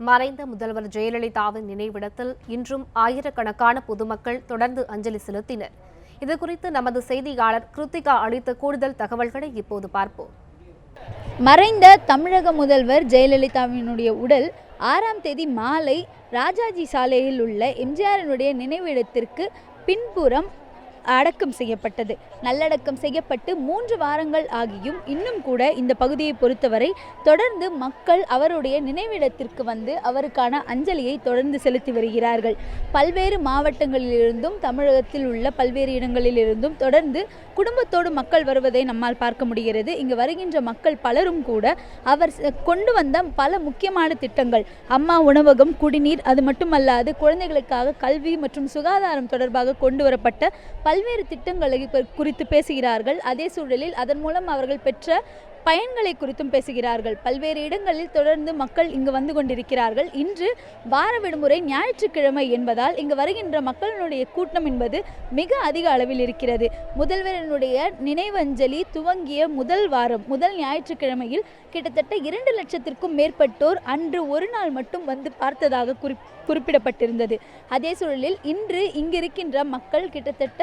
மறைந்த முதல்வர் ஜெயலலிதாவின் நினைவிடத்தில் இன்றும் ஆயிரக்கணக்கான பொதுமக்கள் தொடர்ந்து அஞ்சலி செலுத்தினர். இதுகுறித்து நமது செய்தியாளர் கிருத்திகா அளித்த கூடுதல் தகவல்களை இப்போது பார்ப்போம். மறைந்த தமிழக முதல்வர் ஜெயலலிதாவினுடைய உடல் ஆறாம் தேதி மாலை ராஜாஜி சாலையில் உள்ள எம்ஜிஆரினுடைய நினைவிடத்திற்கு பின்புறம் அடக்கம் செய்யப்பட்டது. நல்லடக்கம் செய்யப்பட்டு மூன்று வாரங்கள் ஆகியும் இன்னும் கூட இந்த பகுதியை பொறுத்தவரை தொடர்ந்து மக்கள் அவருடைய நினைவிடத்திற்கு வந்து அவருக்கான அஞ்சலியை தொடர்ந்து செலுத்தி வருகிறார்கள். பல்வேறு மாவட்டங்களிலிருந்தும் தமிழகத்தில் உள்ள பல்வேறு இடங்களிலிருந்தும் தொடர்ந்து குடும்பத்தோடு மக்கள் வருவதை நம்மால் பார்க்க முடிகிறது. இங்கு வருகின்ற மக்கள் பலரும் கூட அவர் கொண்டு வந்த பல முக்கியமான திட்டங்கள். அம்மா உணவகம் குடிநீர் அது மட்டுமல்லாது குழந்தைகளுக்காக கல்வி மற்றும் சுகாதாரம் தொடர்பாக கொண்டு வரப்பட்ட பல பல்வேறு திட்டங்களை குறித்து பேசுகிறார்கள். அதே சூழலில் அதன் மூலம் அவர்கள் பெற்ற பயன்களை குறித்தும் பேசுகிறார்கள். பல்வேறு இடங்களில் தொடர்ந்து மக்கள் இங்கு வந்து கொண்டிருக்கிறார்கள். இன்று வார விடுமுறை ஞாயிற்றுக்கிழமை என்பதால் இங்கு வருகின்ற மக்களினுடைய கூட்டம் என்பது மிக அதிக அளவில் இருக்கிறது. முதல்வரினுடைய நினைவஞ்சலி துவங்கிய முதல் வாரம் முதல் ஞாயிற்றுக்கிழமையில் கிட்டத்தட்ட இரண்டு லட்சத்திற்கும் மேற்பட்டோர் அன்று ஒரு நாள் மட்டும் வந்து பார்த்ததாக குறி குறிப்பிடப்பட்டிருந்தது. அதே சூழலில் இன்று இங்கிருக்கின்ற மக்கள் கிட்டத்தட்ட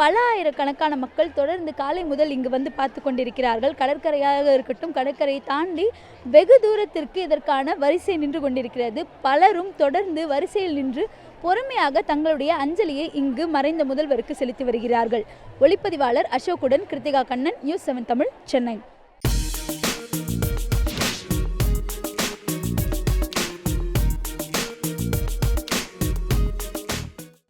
பல ஆயிரக்கணக்கான மக்கள் தொடர்ந்து காலை முதல் இங்கு வந்து பார்த்து கொண்டிருக்கிறார்கள். கடற்கரையாக இருக்கட்டும் கடற்கரையை தாண்டி வெகு தூரத்திற்கு இதற்கான வரிசை நின்று கொண்டிருக்கிறது. பலரும் தொடர்ந்து வரிசையில் நின்று பொறுமையாக தங்களுடைய அஞ்சலியை இங்கு மறைந்த முதல்வருக்கு செலுத்தி வருகிறார்கள். ஒளிப்பதிவாளர் அசோக்குடன் கிருத்திகா கண்ணன் நியூஸ் செவன் தமிழ் சென்னை.